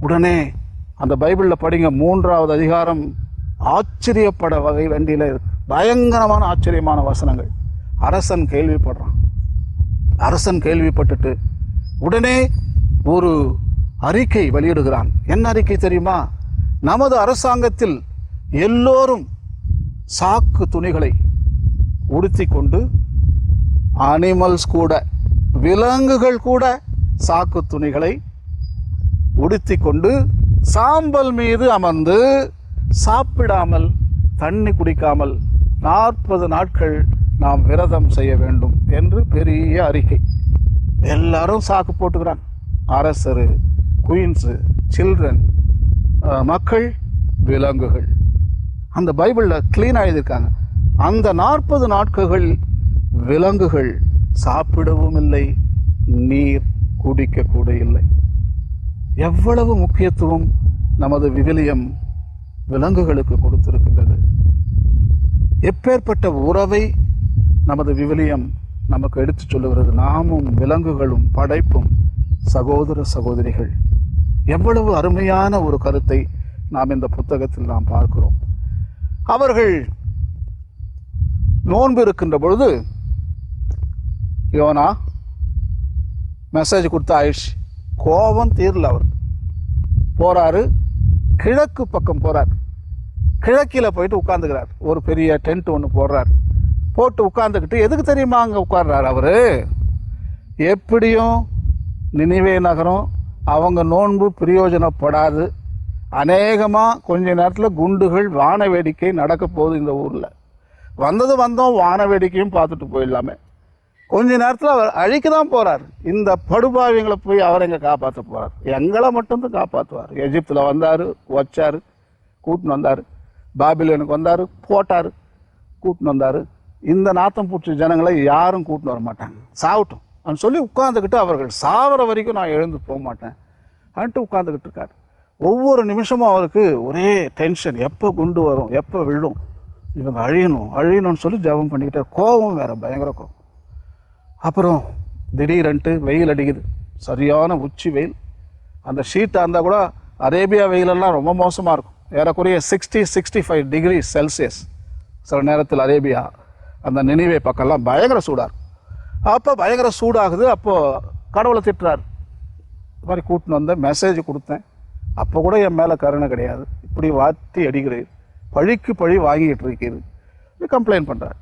உடனே அந்த பைபிளில் படிங்க மூன்றாவது அதிகாரம் ஆச்சரியப்பட வகை வண்டியில் பயங்கரமான ஆச்சரியமான வசனங்கள். அரசன் கேள்விப்படுறான். அரசன் கேள்விப்பட்டுட்டு உடனே ஒரு அறிக்கை வெளியிடுகிறான். என்ன அறிக்கை தெரியுமா? நமது அரசாங்கத்தில் எல்லோரும் சாக்கு துணிகளை உடுத்தி கொண்டு அனிமல்ஸ் கூட விலங்குகள் கூட சாக்கு துணிகளை உடுத்தி கொண்டு சாம்பல் மீது அமர்ந்து சாப்பிடாமல் தண்ணி குடிக்காமல் நாற்பது நாட்கள் நாம் விரதம் செய்ய வேண்டும் என்று பெரிய அறிக்கை. எல்லாரும் சாக்கு போட்டுக்கிறாங்க. அரசரு குயின்ஸு சில்ட்ரன் மக்கள் விலங்குகள். அந்த பைபிளில் க்ளீனாக எழுதியிருக்காங்க அந்த நாற்பது நாட்கள் விலங்குகள் சாப்பிடவும் இல்லை நீர் குடிக்கக்கூட இல்லை. எவ்வளவு முக்கியத்துவம் நமது விவிலியம் விலங்குகளுக்கு கொடுத்திருக்கின்றது? எப்பேற்பட்ட உறவை நமது விவிலியம் நமக்கு எடுத்துச் சொல்லுகிறது? நாமும் விலங்குகளும் படைப்பும் சகோதர சகோதரிகள். எவ்வளவு அருமையான ஒரு கருத்தை நாம் இந்த புத்தகத்தில் நாம் பார்க்கிறோம். அவர்கள் நோன்பு இருக்கின்ற பொழுது யோனா மெசேஜ் கொடுத்த ஆயிடுச்சு கோபம் தீரல அவர். போகிறாரு கிழக்கு பக்கம் போகிறார் கிழக்கில் போயிட்டு உட்காந்துக்கிறார் ஒரு பெரிய டென்ட் ஒன்று போடுறார். போட்டு உட்காந்துக்கிட்டு எதுக்கு தெரியுமா அங்கே உட்கார்றார் அவர்? எப்படியும் நினைவே நகரம். அவங்க நோன்பு பிரயோஜனப்படாது. அநேகமாக கொஞ்ச நேரத்தில் குண்டுகள் வான வேடிக்கை நடக்க போகுது இந்த ஊரில். வந்தது வந்தோம் வான வேடிக்கையும் பார்த்துட்டு போயிடலாமே. கொஞ்ச நேரத்தில் அவர் அழிக்க தான் போகிறார் இந்த படுபாவியங்களை போய் அவர் எங்கே காப்பாற்ற போகிறார் எங்களை மட்டும்தான் காப்பாற்றுவார் எஜிப்தில் வந்தார் வச்சார் கூட்டின்னு வந்தார். பாபிலனுக்கு வந்தார் போட்டார் கூட்டின்னு வந்தார். இந்த நாத்தம் பூச்சி ஜனங்களை யாரும் கூட்டின்னு வர மாட்டாங்க. சாவட்டும். அப்படின்னு சொல்லி உட்காந்துக்கிட்டு அவர்கள் சாவர வரைக்கும் நான் எழுந்து போக மாட்டேன். அப்படின்ட்டு உட்காந்துக்கிட்டு இருக்கார். ஒவ்வொரு நிமிஷமும் அவருக்கு ஒரே டென்ஷன் எப்போ குண்டு வரும் எப்போ விழும்? இவங்க அழியணும் அழியணும்னு சொல்லி ஜெபம் பண்ணிக்கிட்டார் கோபம் வேறு பயங்கர கோபம். அப்புறம் திடீரென்ட்டு வெயில் அடிக்குது. சரியான உச்சி வெயில். அந்த ஷீட்டாக இருந்தால் கூட அரேபியா வெயிலெல்லாம் ரொம்ப மோசமாக இருக்கும். ஏறக்குறைய sixty sixty five degree Celsius சில நேரத்தில் அரேபியா அந்த நினைவே பக்கம்லாம் பயங்கர சூடாக இருக்கும். அப்போ பயங்கர சூடாகுது. அப்போது கடவுளை திட்டுறாரு. இது மாதிரி கூட்டின்னு வந்தேன் மெசேஜ் கொடுத்தேன். அப்போ கூட என் மேலே கருணை கிடையாது. இப்படி வாட்டி அடிக்கிறீர். பழிக்கு பழி வாங்கிக்கிட்டு இருக்கிறது கம்ப்ளைண்ட் பண்ணுறாரு